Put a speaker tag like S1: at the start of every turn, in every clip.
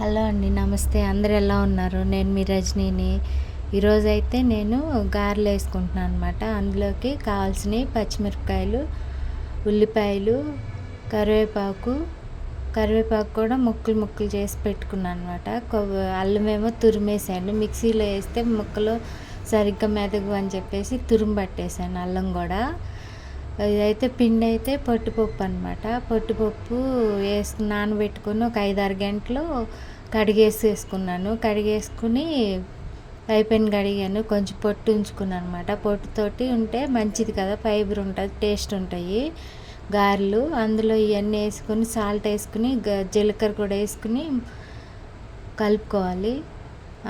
S1: Hello అండి నమస్తే. అందరు ఎలా ఉన్నారు? నేను మీ రజనీని. ఈరోజైతే నేను గారెలు వేసుకుంటున్నాను అనమాట అందులోకి కావాల్సినవి పచ్చిమిరపకాయలు ఉల్లిపాయలు కరివేపాకు. కరివేపాకు కూడా ముక్కలు ముక్కలు చేసి పెట్టుకున్నాను అనమాట అల్లమేమో తురిమేసాను. మిక్సీలో వేస్తే ముక్కలు సరిగ్గా మెదగు అని చెప్పేసి తురుము పట్టేసాను అల్లం కూడా. ఇదైతే పిండి అయితే పొట్టుపప్పు అనమాట పొట్టుపప్పు వేసి నానబెట్టుకుని ఒక ఐదారు గంటలు కడిగేసి వేసుకున్నాను. కడిగేసుకుని అయిపోయిన కడిగాను. కొంచెం పొట్టు ఉంచుకున్నాను అనమాట పొట్టుతోటి ఉంటే మంచిది కదా ఫైబర్ ఉంటుంది టేస్ట్ ఉంటాయి. గారెలు అందులో ఇవన్నీ వేసుకొని సాల్ట్ వేసుకుని జీలకర్ర కూడా వేసుకుని కలుపుకోవాలి.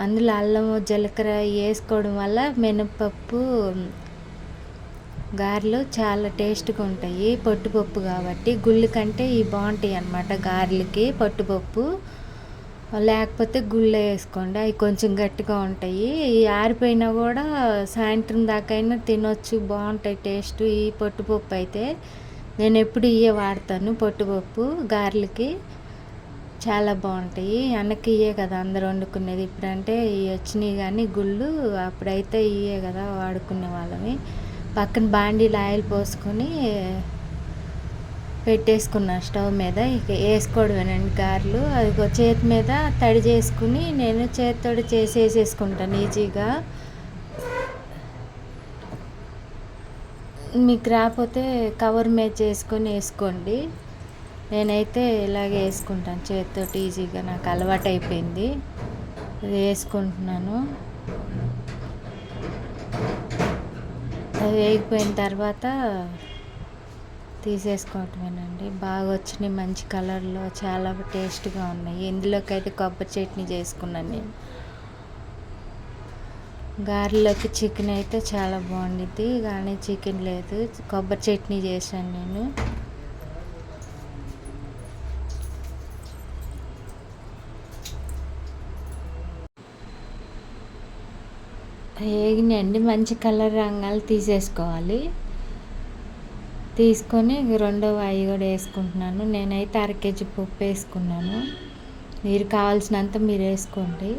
S1: అందులో అల్లం జీలకర్ర వేసుకోవడం వల్ల మినపప్పు గారెలు చాలా టేస్ట్గా ఉంటాయి. పట్టుపప్పు కాబట్టి గుళ్ళు కంటే ఇవి బాగుంటాయి అన్నమాట గారెలకి పట్టుపప్పు. లేకపోతే గుళ్ళో వేసుకోండి. అవి కొంచెం గట్టిగా ఉంటాయి. ఆరిపోయినా కూడా సాయంత్రం దాకైనా తినొచ్చు. బాగుంటాయి టేస్ట్ ఈ పట్టుపప్పు అయితే. నేను ఎప్పుడు ఇవే వాడతాను పట్టుపప్పు గారెలకి. చాలా బాగుంటాయి వెనక్కి ఇవే కదా అందరు వండుకునేది. ఇప్పుడంటే ఇవి వచ్చినాయి కానీ గుళ్ళు అప్పుడైతే ఇవే కదా వాడుకునే వాళ్ళమి. పక్కన బాండీలు ఆయిల్ పోసుకొని పెట్టేసుకున్నాను స్టవ్ మీద. ఇక వేసుకోవడమేనండి గారెలు. అది చేతి మీద తడి చేసుకుని నేను చేతితో చేసి వేసేసుకుంటాను ఈజీగా. మీకు రాకపోతే కవర్ మీద చేసుకొని వేసుకోండి. నేనైతే ఇలాగే వేసుకుంటాను చేతితో ఈజీగా. నాకు అలవాటు అయిపోయింది వేసుకుంటున్నాను. అవి వేగిపోయిన తర్వాత తీసేసుకోవటమేనండి. బాగా వచ్చినాయి మంచి కలర్లో చాలా టేస్ట్గా ఉన్నాయి. ఇందులోకి అయితే కొబ్బరి చట్నీ చేసుకున్నాను నేను. గారెలోకి చికెన్ అయితే చాలా బాగుండిద్ది. కానీ చికెన్ లేదు. కొబ్బరి చట్నీ చేశాను నేను. వేగినాయండి మంచి కలర్ రంగాలు తీసేసుకోవాలి. తీసుకొని రెండో అవి కూడా వేసుకుంటున్నాను. నేనైతే అర కేజీ పప్పు వేసుకున్నాను. మీరు కావాల్సినంత మీరు వేసుకోండి.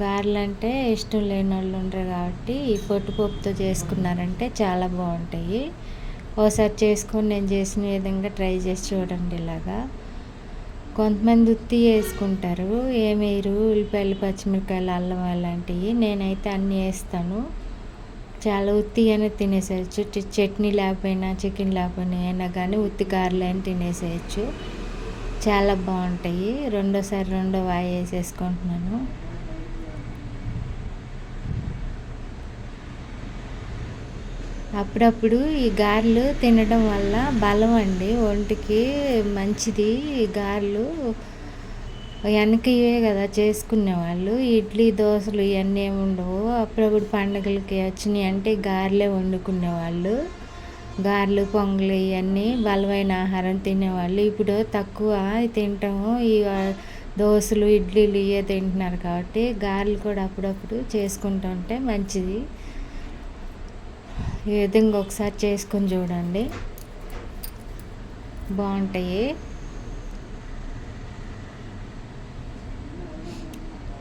S1: గారెలు అంటే ఇష్టం లేని వాళ్ళు ఉండరు కాబట్టి ఈ పొట్టుపప్పుతో చేసుకున్నారంటే చాలా బాగుంటాయి. ఒకసారి చేసుకొని నేను చేసిన విధంగా ట్రై చేసి చూడండి ఇలాగా. కొంతమంది ఉత్తి వేసుకుంటారు. ఏమేరు ఉల్లిపాయలు పచ్చిమిరపాయలు అల్లం అలాంటివి నేనైతే అన్నీ వేస్తాను. చాలా ఉత్తిగానే తినేసేయచ్చు. చట్నీ లేకపోయినా చికెన్ లేకపోయినా అయినా కానీ ఉత్తి గారెలు అయినా తినేసేయచ్చు. చాలా బాగుంటాయి. రెండోసారి రెండో వాయి వేసేసుకుంటున్నాను. అప్పుడప్పుడు ఈ గారెలు తినడం వల్ల బలం అండి. ఒంటికి మంచిది. ఈ గారెలు వెనక ఇవే కదా చేసుకునేవాళ్ళు. ఇడ్లీ దోశలు ఇవన్నీ ఏమి ఉండవు. అప్పుడప్పుడు పండుగలకి వచ్చినాయి అంటే గారెలే వండుకునేవాళ్ళు. గారెలు పొంగలు ఇవన్నీ బలమైన ఆహారం తినేవాళ్ళు. ఇప్పుడు తక్కువ తింటాము. ఈ దోశలు ఇడ్లీలు ఇవే తింటున్నారు కాబట్టి గారెలు కూడా అప్పుడప్పుడు చేసుకుంటూ ఉంటే మంచిది. ఈ విధంగా ఒకసారి చేసుకొని చూడండి. బాగుంటాయి.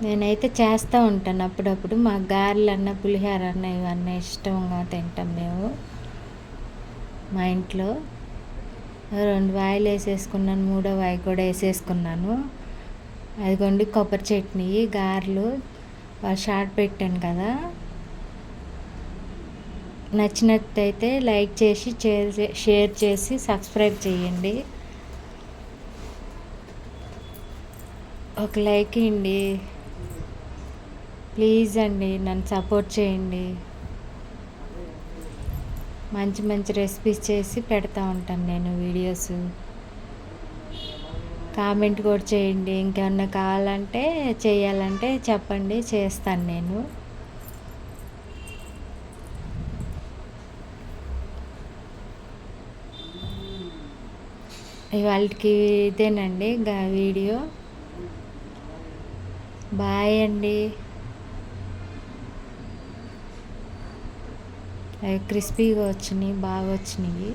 S1: నేనైతే చేస్తూ ఉంటాను అప్పుడప్పుడు. మా గారెలు అన్న పులిహోర అన్న ఇవన్నీ ఇష్టంగా తింటాం మేము. మా ఇంట్లో రెండు వాయిలు వేసేసుకున్నాను మూడో వాయి కూడా వేసేసుకున్నాను. అదిగోండి కొబ్బరి చట్నీ గారెలు. షార్ట్ పెట్టాను కదా. నచ్చినట్టయితే లైక్ చేసి షేర్ చేసి సబ్స్క్రైబ్ చేయండి. ఒక లైక్ ఇండి ప్లీజ్ అండి నన్ను సపోర్ట్ చేయండి. మంచి మంచి రెసిపీస్ చేసి పెడతా ఉంటాను నేను వీడియోస్. కామెంట్ కూడా చేయండి. ఇంకేమన్నా కావాలంటే చేయాలంటే చెప్పండి చేస్తాను నేను. ఇవాళకి ఇదేనండి వీడియో. బాయ్ అండి. క్రిస్పీగా వచ్చినాయి బాగా వచ్చినాయి.